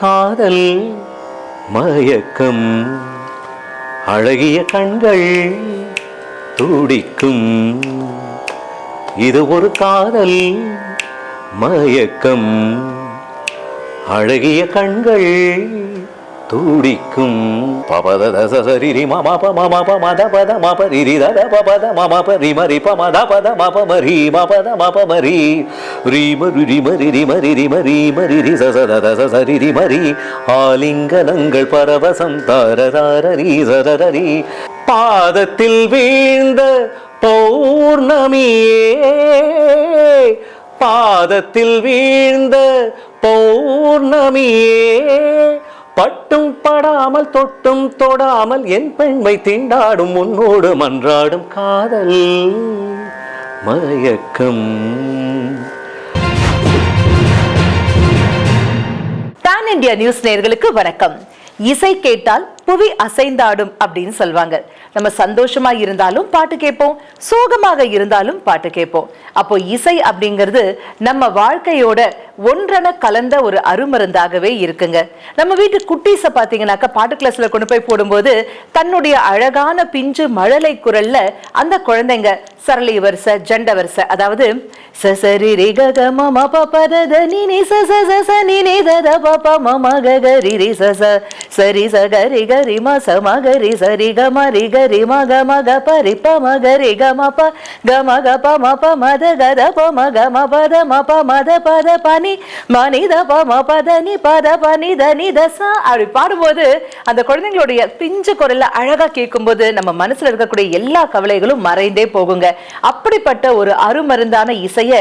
காதல் மயக்கம் அழகிய கண்கள் துடிக்கும். இது ஒரு காதல் மயக்கம் அழகிய கண்கள் துடிக்கும். பபத சரி மம ப ப மத பத மப ரிரி தத பபத மம ப ரி மரி ப மத பத மப மரி மபத மப மரி ரி மரு ரி. மரி ரி மரி ரி மரி மரி ரி ச ச த த ரி மரி ஆலிங்கனங்கள் பரவசம் தார தார ரி சரரி பாதத்தில் வீழ்ந்த பௌர்ணமியே பாதத்தில் வீழ்ந்த பௌர்ணமியே பட்டும் படாமல் தொட்டும் தொடாமல் என் பெண்மை தீண்டாடும் உன்னோடு மன்றாடும் காதல் மயக்கம். தான் இந்தியா நியூஸ் நேயர்களுக்கு வணக்கம். இசை கேட்டால் புவி அசைந்தாடும் அப்படின்னு சொல்லுவாங்க நம்ம சந்தோஷமா இருந்தாலும் பாட்டு கேட்போம் சோகமாக இருந்தாலும் பாட்டு கேட்போம். அப்போ இசை அப்படிங்கிறது நம்ம வாழ்க்கையோட ஒன்றென கலந்த ஒரு அருமருந்தாகவே இருக்குங்க. நம்ம வீட்டு குட்டீஸை பார்த்தீங்கன்னாக்கா பாட்டு கிளாஸ்ல கொண்டு போய் போடும்போது தன்னுடைய அழகான பிஞ்சு மழலை குரல்ல அந்த குழந்தைங்க சரளி வரிசை ஜண்ட வரிசை அதாவது சசரி ரி க க ம ம ப ப த த நி நி ச ச ச ச நி நி த த ப ப ம ம க க ரி ரி ச ச சரி ச க ரி க ரி ம ச ம க ரி ச ரி க ம ரி க ரி ம க ம க ப ரி ப ம க ரி க ம ப க ம க ப ம ப ம த க த ப ம க ம ப த ம ப ம த ப த ப நி ம நி த ப ம ப த நி ப த ப நி த நி த ச அப்படி பாடும்போது அந்த குழந்தைங்களுடைய பிஞ்சு குரல்ல அழகா கேட்கும்போது நம்ம மனசுல இருக்கக்கூடிய எல்லா கவலைகளும் மறைந்தே போகுங்க. அப்படிப்பட்ட ஒரு அருமருந்தான இசைய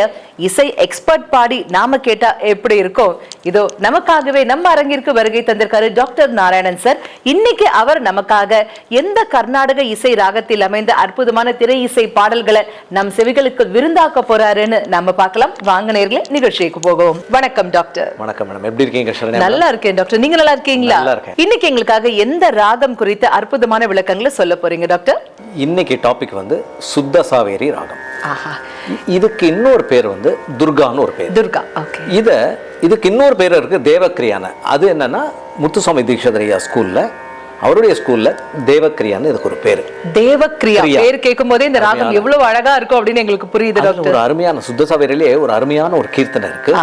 இசை எக்ஸ்பர்ட் பாடி நாம கேட்டா எப்படி இருக்கும்? இதோ நமக்காகவே நம்ம அரங்கிற்கு வருகை தந்திருக்காரு டாக்டர் நாராயணன் சார். இன்னும் இன்னைக்கு அவர் நமக்காக எந்த கர்நாடக இசை ராகத்தில் அமைந்த அற்புதமான திரை இசை பாடல்களை நம் செவிகளுக்கு விருந்தாக்க போறாருன்னு நம்ம பார்க்கலாம். வாங்க நேர்களே நிகழ்ச்சிக்கு போகும் வணக்கம் டாக்டர். வணக்கம் மேடம். எப்படி இருக்கீங்க நல்லா இருக்கேன் டாக்டர். நீங்க நல்லா இருக்கீங்களா. இன்னைக்கு எங்களுக்காக எந்த ராகம் குறித்த அற்புதமான விளக்கங்களை சொல்ல போறீங்க டாக்டர்? இன்னைக்கு டாபிக் வந்து சுத்த சாவேரி ராகம். இதுக்கு இன்னொரு பேர் வந்து துர்கான்னு ஒரு பேர். துர்கா இத இதுக்கு இன்னொரு பேர் இருக்கு தேவக்கிரியான. அது என்னன்னா முத்துசுவாமி தீட்சிதரையா ஸ்கூல்ல அவருடைய ஸ்கூல்ல தேவக்கிரியான்னு இதுக்கு ஒரு பேர். தேவக்கிரியா. கிரியா. பேர் கேட்கும் போதே இந்த ராகம் எவ்வளவு அழகா இருக்கும் அப்படின்னு எங்களுக்கு புரியுது ஒரு அருமையான சுத்த சாவேரிலே ஒரு அருமையான ஒரு கீர்த்தனை இருக்கு.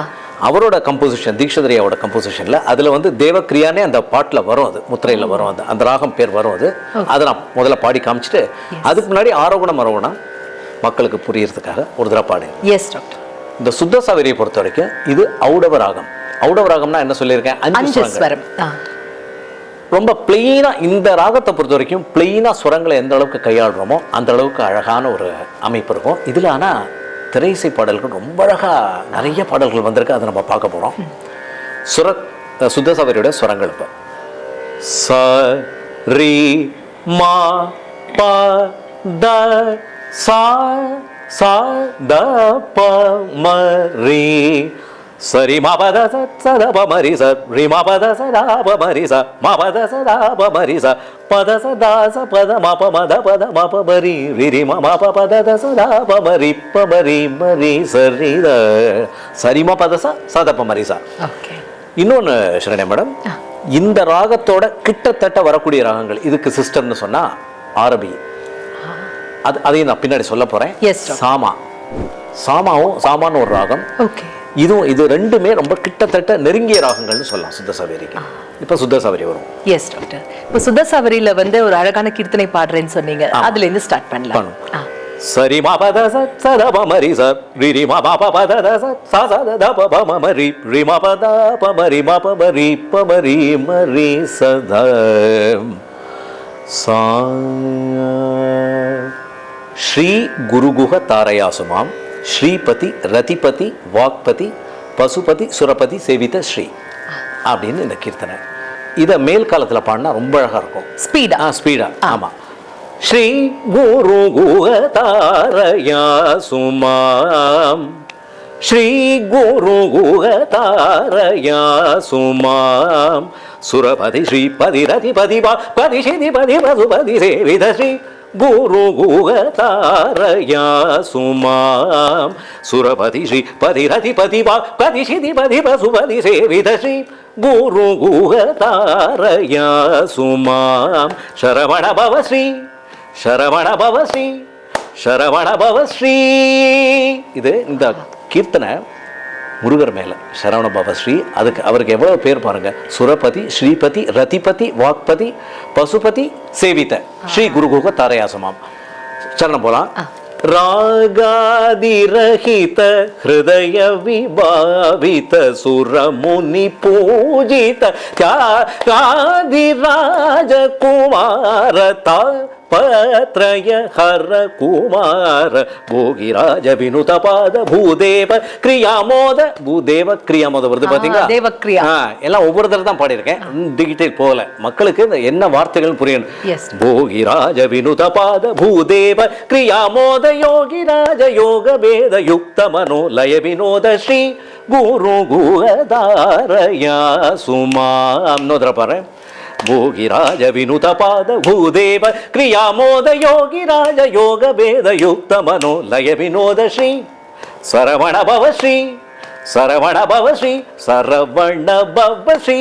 அவரோட கம்போசிஷன் தீட்சிதரையாவோட கம்போசிஷன்ல அதுல வந்து தேவக்கிரியானே அந்த பாட்டுல வரும் அது முத்திரையில வரும் அது அந்த ராகம் பேர் வரும் அது. அதை நான் முதல்ல பாடி காமிச்சிட்டு அதுக்கு முன்னாடி ஆரோகணம் அரவணம் மக்களுக்கு புரியறதுக்காக ஒரு தடவை பாடு எஸ் டாக்டர். இந்த சுத்த சாவேரியை பொறுத்த வரைக்கும் இது ஔடவ ராகம். ஔடவ ராகம்னா என்ன சொல்லியிருக்கேன்? அஞ்சு ஸ்வரம். ரொம்ப பிளெயினாக இந்த ராகத்தை பொறுத்த வரைக்கும் பிளெயினாக சுரங்களை எந்த அளவுக்கு கையாளுறோமோ அந்த அளவுக்கு அழகான ஒரு அமைப்பு இருக்கும். இதில் ஆனால் திரைசை பாடல்கள் ரொம்ப அழகாக நிறைய பாடல்கள் வந்திருக்கு. அதை நம்ம பார்க்க போகிறோம் சுர சுத்த சுரங்கள் இப்போ ச ரி மா ப த சா சா த ப ம ரீ சரி மா பத ச ச த ப ம ரி ச ரி மா பத பத ச த ப ம ரி ச பத ச த ச ப த ம ப ம த ப த ம ப ம ரி ரி ரி ம ம ப ப த த ச த ப ம ரி ப ம ரி ம ரி ச ரி த சரி மா பத ச ச த ப ம ரி ச ஓகே இன்னொன்று மேடம் இந்த ராகத்தோட கிட்டத்தட்ட வரக்கூடிய ராகங்கள் இதுக்கு சிஸ்டம்னு சொன்னா ஆரபி அது அதையும் நான் பின்னாடி சொல்ல doctor. சாமா. சாமாவும் சாமான்னு ஒரு ராகம். ஓகே. இதுவும் இது ரெண்டுமே ரொம்ப கிட்டத்தட்ட நெருங்கிய ராகங்கள்னு சொல்லலாம் சுத்த சவேரிக்கு. இப்போ சுத்த சவேரி வரும். எஸ் டாக்டர் இப்போ சுதசாவரியில வந்து ஒரு அழகான கீர்த்தனை பாடுறேன்னு சொன்னீங்க. அதுல இருந்து ஸ்டார்ட் பண்ணலாம். சரி மா ப த ச ச த ப ம ரி ச ப த ப ப ம ம ரி ரி மா ப த ப ம ரி மா ப ம ரி ப ம ரி ம ரி ச ஸ்ரீ குருகுஹ தாரயாசுமாம். ஸ்ரீபதி ரதிபதி வாக்பதி பசுபதி சுரபதி சேவித ஸ்ரீ அப்படின்னு இந்த கீர்த்தனை. இதை மேல் காலத்தில் பாடினா ரொம்ப அழகா இருக்கும். ஸ்பீடா ஆ ஸ்பீடா ஆமா. ஸ்ரீ குரு குகதாரயா சுமாம் ஸ்ரீ குரு குகதாரயா சுமாம் சுரபதி ஸ்ரீபதி ரதிபதி பதி சிதிபதி பசுபதி சேவித ஸ்ரீ குரு குகதாரயா சுமாம் சுரபதி ஸ்ரீ பதி ரதிபதி வா பதி சிதிபதி பசுபதி சேவித ஸ்ரீ குரு குகதாரயா சுமாம் சரவண பவ ஸ்ரீ சரவண பவ ஸ்ரீ சரவண பவ ஸ்ரீ. இது இந்த கீர்த்தனை முருகர் மேல சரவண பவ ஸ்ரீ அதுக்கு அவருக்கு எவ்வளவு பேர் பாருங்க? சுரபதி ஸ்ரீபதி ரதிபதி வாக்பதி பசுபதி சேவித ஸ்ரீ குரு குக தாரயாசமாம். சரணம் போலாம். ராகாதிரஹித ஹிருதய விபாவித சுரமுனி பூஜித தியாகாதிராஜ குமார தாபத்ரய ஹர குமார போகிராஜ வினுத பாத பூதேவ கிரியாமோத பூதேவ கிரியாமோத வருது ஆ, பாத்தீங்களா தேவக்கிரியா. ஆ, எல்லாம் ஒவ்வொரு தடவை தான் பாடியிருக்கேன் டிஜிட்டல் போகல மக்களுக்கு இந்த என்ன வார்த்தைகள் புரியணும் Yes. भोगिराज विनुत पाद भूदेव क्रियामोद योगिराज योग वेद युक्त मनोलय विनोद श्री गुरु गुहदारया सुमाम नोद्र ಭೋಗಿರಾಜ ವಿನುತ ಪಾದ ಭೂದೇವ ಕ್ರಿಯಾಮೋದ ಯೋಗಿರಾಜ ಯೋಗ ಭೇದ ಯುಕ್ತ ಮನೋ ಲಯ ವಿನೋದ ಶ್ರೀ ಸರವಣ ಭವ ಶ್ರೀ சரவண பவஸ்ரீ சரவண பவஸ்ரீ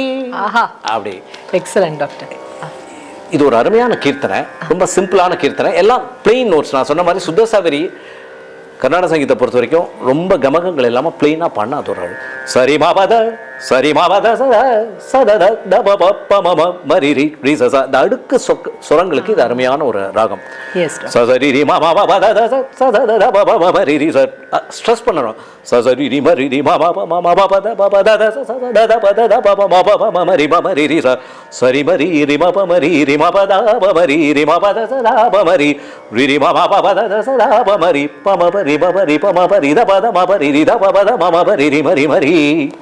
அப்படி. எக்ஸலன்ட் டாக்டர் இது ஒரு அருமையான கீர்த்தனை ரொம்ப சிம்பிளான கீர்த்தனை. எல்லாம் பிளெயின் நோட்ஸ் நான் சொன்ன மாதிரி சுத்தசாகரி கர்நாடக சங்கீதத்தை பொறுத்த வரைக்கும் ரொம்ப கமகங்கள் இல்லாமல் பிளெயினாக பண்ண ஒரு சரி மாபத சரி மாபத சத சதத தப பப்ப மம மரிரி ரி சச இந்த அடுக்கு சொக்க சுரங்களுக்கு இது அருமையான ஒரு ராகம் சசரி ரி ம ம ப த த ச ச த ப ப ம ம ரி ச ஸ்ட்ரெஸ் பண்ணணும் சசரி ரி ம ரி ம ம ப ம ம ப ப த ப ப த த ச ச த ப த த ப ப ம ப ப ம ம ரி ம ம ரி ச சரி ம ரி ம ப ம ரி ம ப த ப ம ரி ம ப த ச த ப ம ரி ரி ம ம ப ப த ச த ப ம ரி ப ம ப ரி ப ப ரி ப ம ப ரி த ப த ம ப ரி ரி த ப ப த ம ம ப ரி ரி ம ரி ம ரி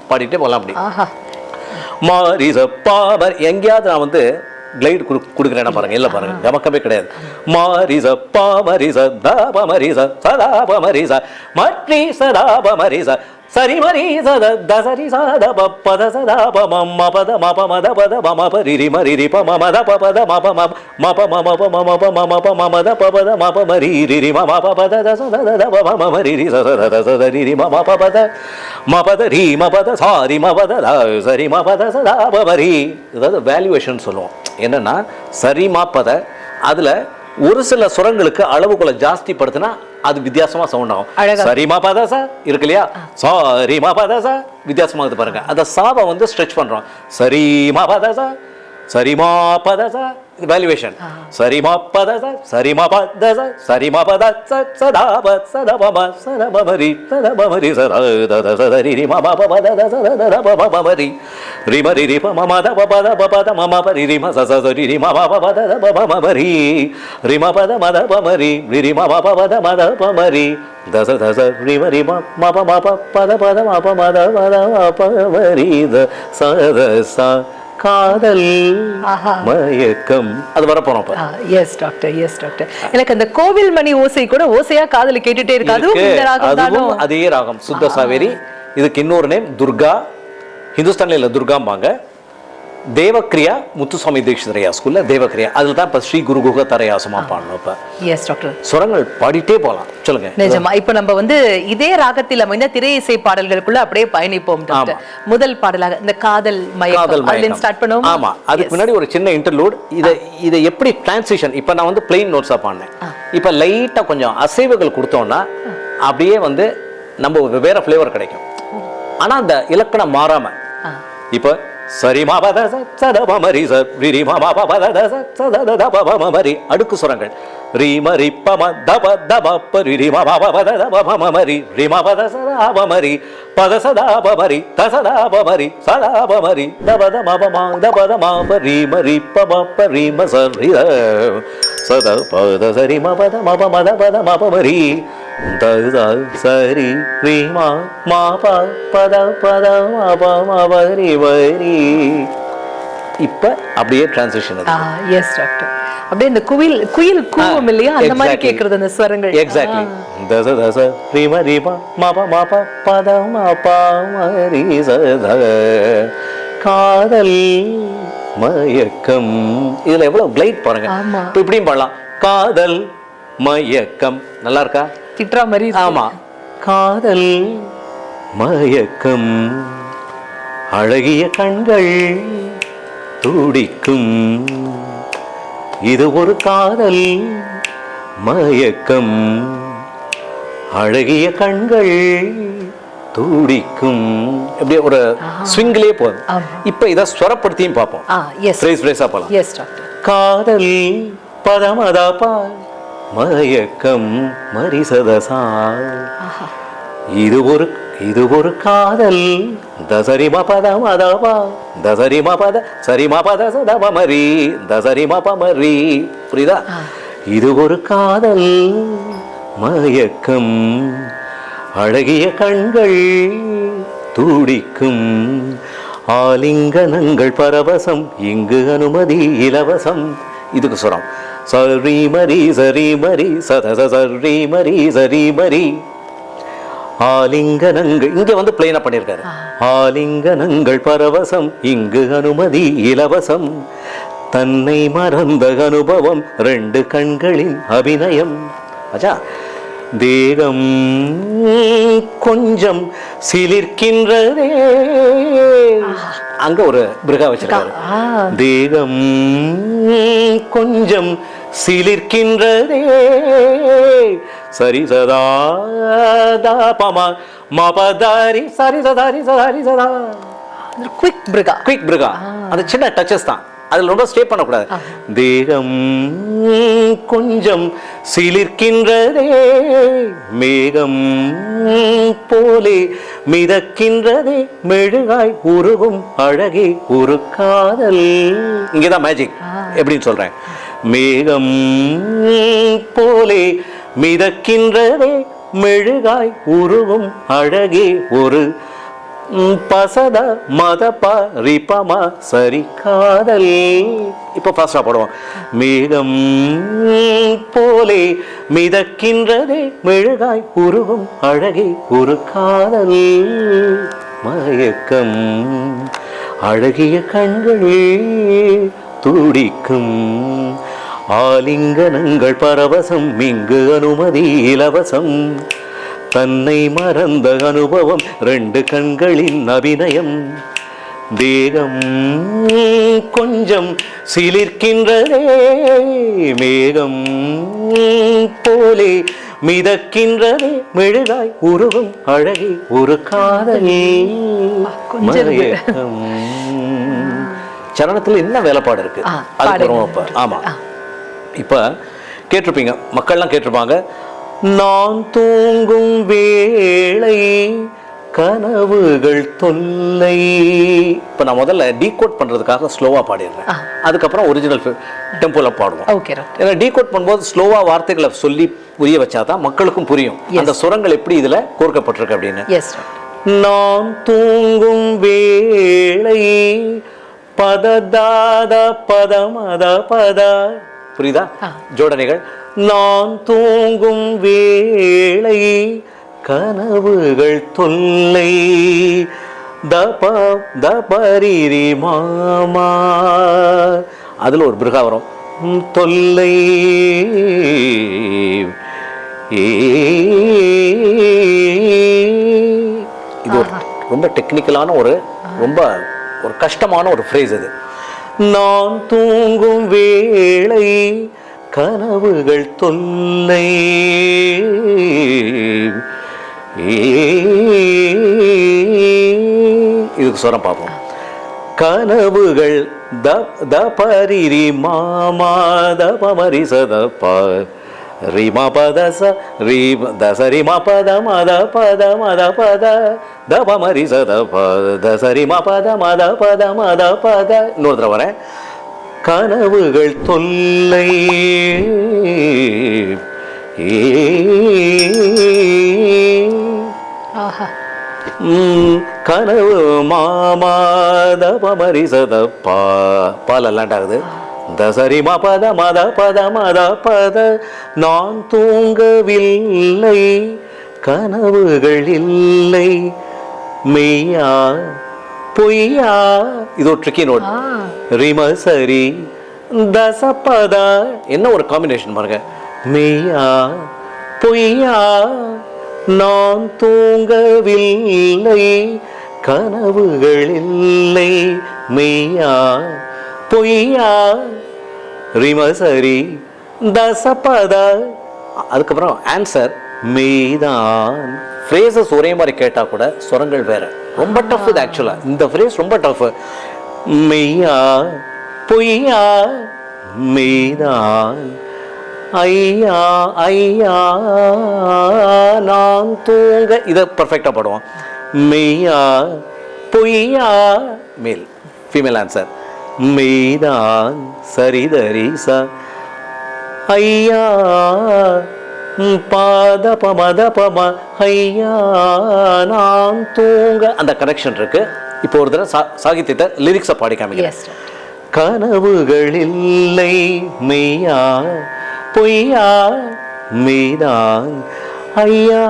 பாடிட்டே போகலாம் அப்படி. ஆஹா. மாரிச பாமர் எங்கேயாவது நான் வந்து கிளைடு கொடு கொடுக்குறேன்னா பாருங்க இல்லை பாருங்க கமக்கமே கிடையாது. மாரிச பாமரிச தாபமரிச சதாபமரிச மற்றி சதாபமரிச சரி மரி சத தசரி சத பத சதா மம மபத மப மத பத மம பரிரி மரிரி ப மம த ப பத மப மப மப மம ப மம ப மம ப மம த ப பத மப மரி ரிரி மம ப பத த த த ப மம மரிரி ச சத த சத ரிரி மம ப பத ம பத ரீ ம பத சாரி ம பத சரி ம பத சதா ப மரி வேல்யூவேஷன் சொல்லுவோம் என்னன்னா சரி மா அதில் ஒரு சில சுரங்களுக்கு அளவுகளை ஜாஸ்தி படுத்தினா அது வித்தியாசமா சவுண்ட் ஆகும். சரிமா பதசா இருக்கு இல்லையா? சாரிமா பதசா வித்தியாசமா இருக்குது பாருங்க. அந்த சாவை வந்து ஸ்ட்ரெச் பண்றோம். சரிமா பதசா சரிமா பதசா இது வேல்யூவேஷன் சரிமா பதசா சரிமா பதசா சரிமா பத சதா ப சதா பம சதா பமரி சதா பமரி சதா தத சதரி ரி மம ப பத த சத த த ப ப பமரி ரி மரி ரி ப மம த ப ப த ப ப த மம பரி ரி ம ச ச ரி ரி மம ப ப த த ப ப மமரி ரி ம ப த ம த ப மரி ரி ரி மம ப ப த ம த ப மரி தச தச ரி ம ரி ம ம ப ம ப ப த காதல். மயக்கம். அது வர போறோம் எஸ் டாக்டர் எஸ் டாக்டர் எனக்கு அந்த கோவில் மணி ஓசை கூட ஓசையா காதுல கேட்டுட்டே இருக்கு. அதுவும். இந்த ராகம் அதுவும் அதே ராகம். சுத்த சாவேரி இதுக்கு இன்னொரு நேம் துர்கா. ஹிந்துஸ்தான்ல இல்ல துர்காம்பாங்க. தேவக்கிரியா முத்துசுவாமி தீட்சிதரையா ஸ்கூல்ல தேவக்கிரியா அதுல தான் இப்ப ஸ்ரீ குரு குக தரையாசமா பாடணும் இப்ப. எஸ் டாக்டர் சுரங்கள் பாடிட்டே போலாம். சொல்லுங்க. நிஜமா. இப்ப நம்ம வந்து இதே ராகத்தில் அமைந்த திரை இசை பாடல்களுக்குள்ள அப்படியே பயணிப்போம் முதல் பாடலாக இந்த காதல் காதல் மயக்கம். ஸ்டார்ட் பண்ணுவோம். ஆமா. அதுக்கு முன்னாடி ஒரு சின்ன இன்டர்லூட் இதை இதை எப்படி டிரான்சிஷன் இப்போ நான் வந்து பிளெயின் நோட்ஸா பாடினேன். இப்போ லைட்டா கொஞ்சம் அசைவுகள் கொடுத்தோம்னா அப்படியே வந்து நம்ம வேற ஃப்ளேவர் கிடைக்கும். ஆனா அந்த இலக்கணம் மாறாம இப்போ சரி அடுக்கு சுரங்கள் ரி ம ரி ப ம த ப த ப ப ரி சரி ரி ம ம ப ப த ப த ம ப ம ப ரி ம ரி இப்ப அப்படியே டிரான்சிஷன் எஸ் டாக்டர் அப்படியே இந்த குயில் குயில் கூவும் இல்லையா? அந்த மாதிரி. கேக்குறது அந்த ஸ்வரங்கள். எக்ஸாக்ட்லி தச தச ரீம ரீம மப மப பத மப மரி சத காதல் மயக்கம். இதுல எவ்வளவு கிளைட் பாருங்க. இப்படியும் பாடலாம் காதல் மயக்கம். நல்லா இருக்கா? திட்டுற மாதிரி. ஆமா. காதல் மயக்கம் அழகிய கண்கள் துடிக்கும். இது ஒரு காதல் மயக்கம் அழகிய கண்கள் துடிக்கும். இப்படியே ஒரு ஸ்விங்கிலே போதும். ஆமா. இப்போ இதை ஸ்வரப்படுத்தியும் பார்ப்போம். ஃப்ரேஸ் ஃப்ரேஸாக டாக்டர் காதல் பதமதபா மயக்கம் மரிசதசா. ஆஹா. இது ஒரு இது ஒரு காதல். தசரிம பதமதபா தசரிம பத சரிம பத சதபமரி தசரிம பமரி புரியுதா? இது ஒரு காதல். மயக்கம். அழகிய கண்கள் துடிக்கும். ஆலிங்கனங்கள் பரவசம். இங்கு அனுமதி இலவசம். இதுக்கு சொல்றோம் சரி மரி சரி மரி சதச சரி மரி சரி மரி. ஆலிங்கனங்கள் இங்க வந்து பிளெயினா பண்ணியிருக்காரு ஆலிங்கனங்கள் பரவசம் இங்கு அனுமதி இலவசம். தன்னை மறந்த அனுபவம் ரெண்டு கண்களின் அபிநயம். ஆச்சா தேகம் கொஞ்சம் சிலிர்க்கின்றதே. அங்க ஒரு பிருகா வச்சிருக்காரு. தேகம் கொஞ்சம் சிலிர்க்கின்றதே. சரி சதா பமா மபதாரி சரி சதாரி சதாரி சதா குவிக் பிரிகா. குயிக் பிருகா. அந்த சின்ன டச்சஸ் தான். அதில் ரொம்ப ஸ்டே பண்ணக்கூடாது. தேகம் கொஞ்சம் சிலிர்க்கின்றதே. மேகம் போலே மிதக்கின்றதே. மெழுகாய் உருகும் அழகே ஒரு காதல். இங்கதான் மேஜிக் எப்படின்னு சொல்றேன். மேகம் போலே மிதக்கின்றதே மெழுகாய் உருகும் அழகே ஒரு பசத மதப்பா ரிபமா சரி காதல் இப்போ ஃபாஸ்டாக போடுவோம். மேகம் போலே மிதக்கின்றதே மெழுகாய் உருகும் அழகே ஒரு காதல். மயக்கம் அழகிய கண்களே துடிக்கும் ஆலிங்கனங்கள் பரவசம் இங்கு அனுமதி இலவசம் தன்னை மறந்த அனுபவம் ரெண்டு கண்களின் அபிநயம் தேகம் கொஞ்சம் சிலிர்க்கின்றதே மேகம் போலே மிதக்கின்றதே மெழுகாய் உருகும் அழகி ஒரு காதலே. மயக்கம். சரணத்துல என்ன வேலைப்பாடு இருக்கு? அது இப்ப ஆமா. ஆ. இப்ப கேட்டிருப்பீங்க மக்கள்லாம் கேட்டிருப்பாங்க நான் தூங்கும் வேளை கனவுகள் தொல்லை. இப்ப நான் முதல்ல டீகோட் பண்றதுக்காக ஸ்லோவா பாடிடுறேன். அதுக்கப்புறம் ஒரிஜினல் டெம்போல பாடுவோம். ஓகே ஏன்னா டீகோட் பண்ணும்போது ஸ்லோவா வார்த்தைகளை சொல்லி புரிய வச்சாதான் மக்களுக்கும் புரியும். அந்த சுரங்கள் எப்படி இதுல கோர்க்கப்பட்டிருக்கு அப்படின்னு. நான் தூங்கும் வேளை பததாத பதமத பத. புரியுதா. ஜோடனைகள் நான் தூங்கும் வேளை கனவுகள் தொல்லை. தப தபரிரி மாமா. அதுல ஒரு பிருகா வரும். தொல்லை. இது ஒரு ரொம்ப டெக்னிக்கலான ஒரு ரொம்ப ஒரு கஷ்டமான ஒரு ஃப்ரேஸ் அது. நான் தூங்கும் வேளை கனவுகள் தொல்லை. இதுக்கு சொல்ல பார்ப்போம். கனவுகள் த த பரிரி மாமா த பமரி சத ப ரி ம பத ச ரி த ச ரி ம பத மத பத மத பத. த பமரி சத ப த ச ரி ம பத மத பத மத பத. இன்னொரு தடவை வரேன். கனவுகள் தொல்லை. கனவு மாமாத பமரி சத பா. பால் அல்லாண்ட் ஆகுது தசரி ம பத மத பத மத பத நான் தூங்கவில்லை கனவுகள் இல்லை மெய்யா பொய்யா இது ஒரு ட்ரிக்கி நோட் ரிம சரி தசபதா என்ன ஒரு காம்பினேஷன் பாருங்க. மெய்யா பொய்யா நான் தூங்கவில்லை கனவுகள் இல்லை மெய்யா பொய்யா? ரிமசரி தசபத அதுக்கப்புறம் ஆன்சர் மெய்தான் ஃப்ரேசஸ் ஒரே மாதிரி கேட்டா கூட சுரங்கள் வேற. ரொம்ப டஃப் இது ஆக்சுவலா இந்த ஃப்ரேஸ் ரொம்ப டஃப் மெய்யா பொய்யா? மெய்தான் ஐயா ஐயா நான் தூங்க. இதை பர்ஃபெக்டாக பாடுவோம். மெய்யா பொய்யா? மேல். ஃபீமேல் ஆன்சர் மெய்தான் சரிதரி ச ஐயா பாத பமத பம ஐயா நான் தூங்க. அந்த கனெக்ஷன் இருக்கு. இப்போ ஒரு தடவை சா சாகித்யத்தை லிரிக்ஸை பாடி காமிக்கிறேன். கனவுகள் இல்லை மெய்யா பொய்யா மெய்தான் ஐயா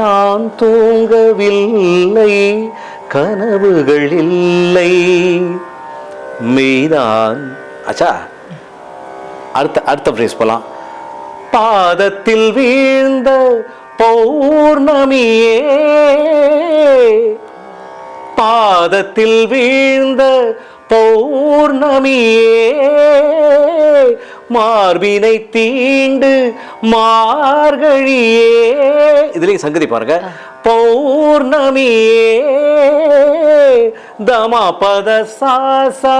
நான் தூங்கவில்லை கனவுகள் இல்லை மெய்தான் அச்சா. அடுத்த அடுத்த பிரேஸ் போலாம். பாதத்தில் வீழ்ந்த பௌர்ணமியே. பாதத்தில் வீழ்ந்த பௌர்ணமியே. மார்பினை தீண்டு மார்கழியே. இதுலயும் சங்கதி பாருங்க. பௌர்ணமியே தமா பத சாசா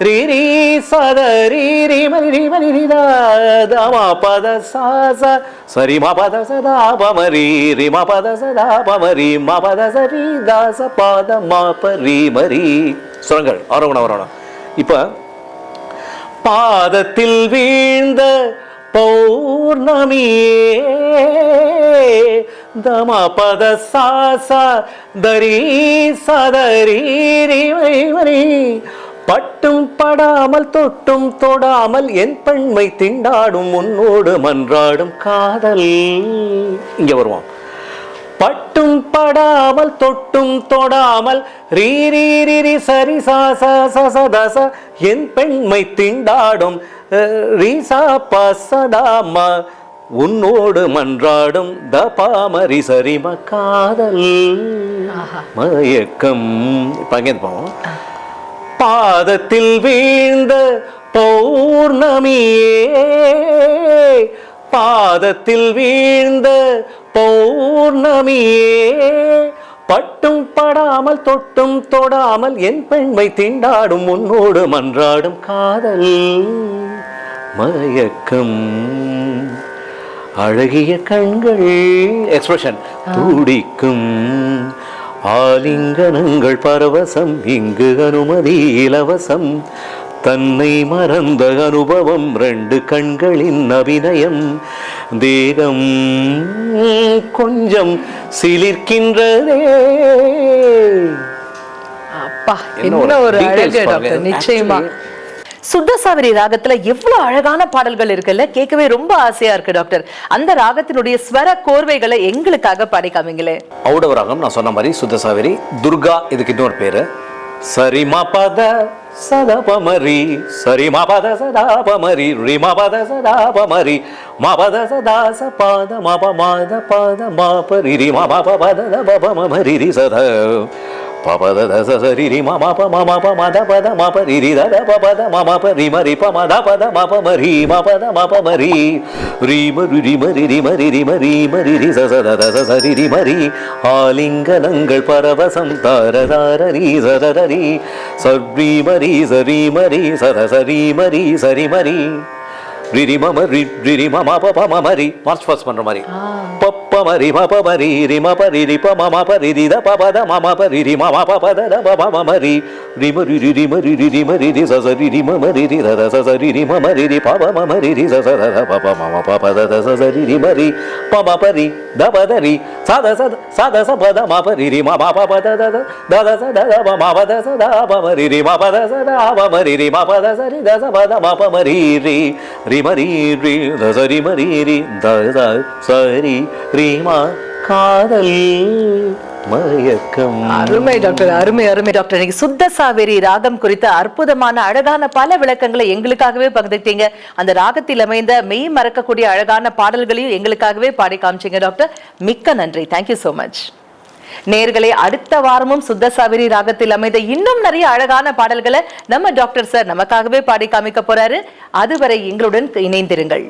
ரிரி சத ரிரி மரி மரி தமா பத சாசா சரி மா பத சதா பமரி ரி மா பத சதா பமரி மா பத சரி தாச பாத மா பரி மரி சுரங்கள் ஆரோகணம் இப்ப பாதத்தில் வீழ்ந்த பௌர்ணமியே. தம பத சாசா தரி சதரி பட்டும் படாமல் தொட்டும் தொடாமல் என் பெண்மை திண்டாடும் உன்னோடு மன்றாடும் காதல். இங்க வருவோம். பட்டும் படாமல் தொட்டும் தொடாமல் ரீ ரீ ரீ சரி சா சா ச என் பெண்மை திண்டாடும் ரீசா பசதாமா ம உன்னோடு மன்றாடும் த பாமரி சரிம காதல். மயக்கம். இப்ப அங்கேருந்து போவோம். பாதத்தில் வீழ்ந்த பௌர்ணமியே பாதத்தில் வீழ்ந்த பௌர்ணமியே பட்டும் படாமல் தொட்டும் தொடாமல் என் பெண்மை தீண்டாடும் உன்னோடு மன்றாடும் காதல். மயக்கம். அழகிய கண்கள். எக்ஸ்பிரஷன் துடிக்கும் ஆலிங்கனங்கள் பரவசம் இங்கு அனுமதி இலவசம். தன்னை மறந்த அனுபவம் ரெண்டு கண்களின் அபிநயம். தேகம் கொஞ்சம் சிலிர்க்கின்றதே. அப்பா என்ன ஒரு அழகு. டாக்டர்? நிச்சயமா. Actually- ராகத்துல எவ்வளவு அழகான பாடல்கள் இருக்குல்ல? கேட்கவே ரொம்ப ஆசையா இருக்கு டாக்டர். அந்த ராகத்தினுடைய ஸ்வர கோர்வைகளை எங்களுக்காக பாடி காமிங்களே. ஔடவ ராகம் நான் சொன்ன மாதிரி சுத்தசாவரி துர்கா இதுக்கு இன்னொரு பேரு. சரிமா பத சதபமரி சரிமா பத சதாபமரி ரிமா பத சதாபமரி மா பத சதாச பாத மப மாத பாத மா பரி ரி பத த மரி ரி சத. த ச சரி ரி ம ம ப ம ம ப ம த பத ம ப ரி ரி த த ப பத ம ம ப ரி ம ரி ப ம த பத ம ப ம ரி ம பத ம ப ம ரி ரி ம ரி ச ச த த ச ச ரி ரி ம ரி ஆலிங்கனங்கள் பரவசம் தார தார ரி ச த த ரி சரி மரி சரி மரி சத சரி மரி சரி மரி ரிரி மம ரி ரிரி மம ப மரி மார்ச் பாஸ் பண்ற மாதிரி பப்ப மரி ம ப மரி ரி ம ப ரி ரி ப ம ம ப ரி ரி த ப ப த ம ம ப ரி ரி ம ம ப ப த த ப ப ம ம ரி ரி ம ரி ரி ரி ம ரி ரி ரி ம ரி ரி ச ச ரி ரி ம ம ரி ரி த த ச ச ரி ரி ம ம ரி ரி ப ப ம ம ரி ரி ச ச த த ப ப ம ம ப ப த த ச ச ரி ரி ம ரி ப ம ப ரி த ப த ரி ச த ச த ச த ச ப த ம ப ரி ரி ம ம ப ப த த த த த ச த த ப ம ப த ச த ப ம ரி ரி ம ப த ச த ப ம ரி ரி ம ப த ச ரி த ச ப த ம ப ம ரி ரி ரி ம ரி ரி த ச ரி ம காதல் மயக்கம். அருமை டாக்டர் அருமை அருமை டாக்டர். சுத்த சாவேரி ராகம் குறித்த அற்புதமான அழகான பல விளக்கங்களை எங்களுக்காகவே பகிர்ந்துட்டீங்க அந்த ராகத்தில் அமைந்த மெய் மறக்கக்கூடிய அழகான பாடல்களையும் எங்களுக்காகவே பாடி காமிச்சீங்க டாக்டர். மிக்க நன்றி. தேங்க்யூ ஸோ மச் நேர்களை அடுத்த வாரமும் சுத்த சாவிரி ராகத்தில் அமைந்த இன்னும் நிறைய அழகான பாடல்களை நம்ம டாக்டர் சார் நமக்காகவே பாடி காமிக்க போறாரு. அதுவரை எங்களுடன் இணைந்திருங்கள்.